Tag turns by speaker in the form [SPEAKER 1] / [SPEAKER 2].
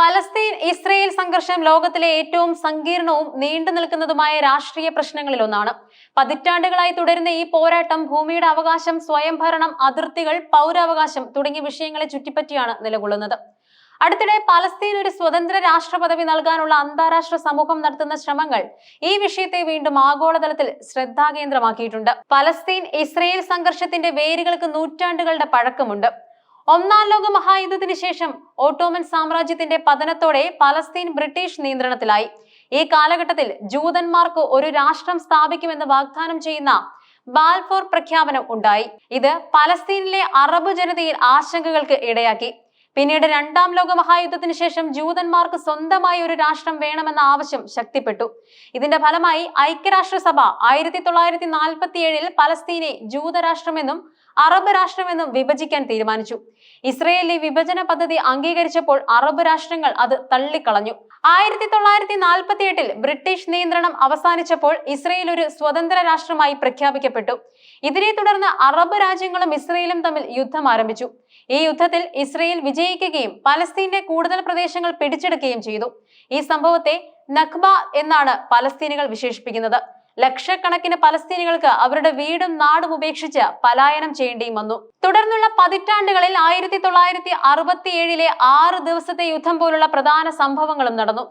[SPEAKER 1] Palestine Israel സംഘർഷം ലോകത്തിലെ ഏറ്റവും സങ്കീർണവും നീണ്ടു നിൽക്കുന്നതുമായ രാഷ്ട്രീയ പ്രശ്നങ്ങളിൽ ഒന്നാണ്. പതിറ്റാണ്ടുകളായി തുടരുന്ന ഈ പോരാട്ടം ഭൂമിയുടെ അവകാശം സ്വയംഭരണം അതിർത്തികൾ പൗരാവകാശം തുടങ്ങിയ വിഷയങ്ങളെ ചുറ്റിപ്പറ്റിയാണ് നിലകൊള്ളുന്നത്. അടുത്തിടെ പലസ്തീൻ ഒരു സ്വതന്ത്ര രാഷ്ട്ര പദവി നൽകാനുള്ള അന്താരാഷ്ട്ര സമൂഹം നടത്തുന്ന ശ്രമങ്ങൾ ഈ വിഷയത്തെ വീണ്ടും ആഗോളതലത്തിൽ ശ്രദ്ധാകേന്ദ്രമാക്കിയിട്ടുണ്ട്. പലസ്തീൻ ഇസ്രയേൽ സംഘർഷത്തിന്റെ വേരുകൾക്ക് നൂറ്റാണ്ടുകളുടെ പഴക്കമുണ്ട്. ഒന്നാം ലോക മഹായുദ്ധത്തിന് ശേഷം ഓട്ടോമൻ സാമ്രാജ്യത്തിന്റെ പതനത്തോടെ പലസ്തീൻ ബ്രിട്ടീഷ് നിയന്ത്രണത്തിലായി. ഈ കാലഘട്ടത്തിൽ ജൂതന്മാർക്ക് ഒരു രാഷ്ട്രം സ്ഥാപിക്കുമെന്ന് വാഗ്ദാനം ചെയ്യുന്ന ബാൽഫോർ പ്രഖ്യാപനം ഉണ്ടായി. ഇത് പലസ്തീനിലെ അറബ് ജനതയിൽ ആശങ്കകൾക്ക് ഇടയാക്കി. പിന്നീട് രണ്ടാം ലോക മഹായുദ്ധത്തിന് ശേഷം ജൂതന്മാർക്ക് സ്വന്തമായി ഒരു രാഷ്ട്രം വേണമെന്ന ആവശ്യം ശക്തിപ്പെട്ടു. ഇതിന്റെ ഫലമായി ഐക്യരാഷ്ട്രസഭ ആയിരത്തി തൊള്ളായിരത്തി നാൽപ്പത്തി ഏഴിൽ പലസ്തീനെ ജൂതരാഷ്ട്രമെന്നും അറബ് രാഷ്ട്രമെന്നും വിഭജിക്കാൻ തീരുമാനിച്ചു. ഇസ്രയേലി വിഭജന പദ്ധതി അംഗീകരിച്ചപ്പോൾ അറബ് രാഷ്ട്രങ്ങൾ അത് തള്ളിക്കളഞ്ഞു. ആയിരത്തി തൊള്ളായിരത്തി നാൽപ്പത്തി എട്ടിൽ ബ്രിട്ടീഷ് നിയന്ത്രണം അവസാനിച്ചപ്പോൾ ഇസ്രയേൽ ഒരു സ്വതന്ത്ര രാഷ്ട്രമായി പ്രഖ്യാപിക്കപ്പെട്ടു. ഇതിനെ തുടർന്ന് അറബ് രാജ്യങ്ങളും ഇസ്രയേലും തമ്മിൽ യുദ്ധം ആരംഭിച്ചു. ഈ യുദ്ധത്തിൽ ഇസ്രയേൽ വിജയിക്കുകയും പലസ്തീന്റെ കൂടുതൽ പ്രദേശങ്ങൾ പിടിച്ചെടുക്കുകയും ചെയ്തു. ഈ സംഭവത്തെ നഖ്ബ എന്നാണ് പലസ്തീനുകൾ വിശേഷിപ്പിക്കുന്നത്. ലക്ഷക്കണക്കിന് പലസ്തീനികൾക്ക് അവരുടെ വീടും നാടും ഉപേക്ഷിച്ച് പലായനം ചെയ്യേണ്ടിയും വന്നു. തുടർന്നുള്ള പതിറ്റാണ്ടുകളിൽ ആയിരത്തി തൊള്ളായിരത്തി അറുപത്തിയേഴിലെ ആറ് ദിവസത്തെ യുദ്ധം പോലുള്ള പ്രധാന സംഭവങ്ങളും നടന്നു.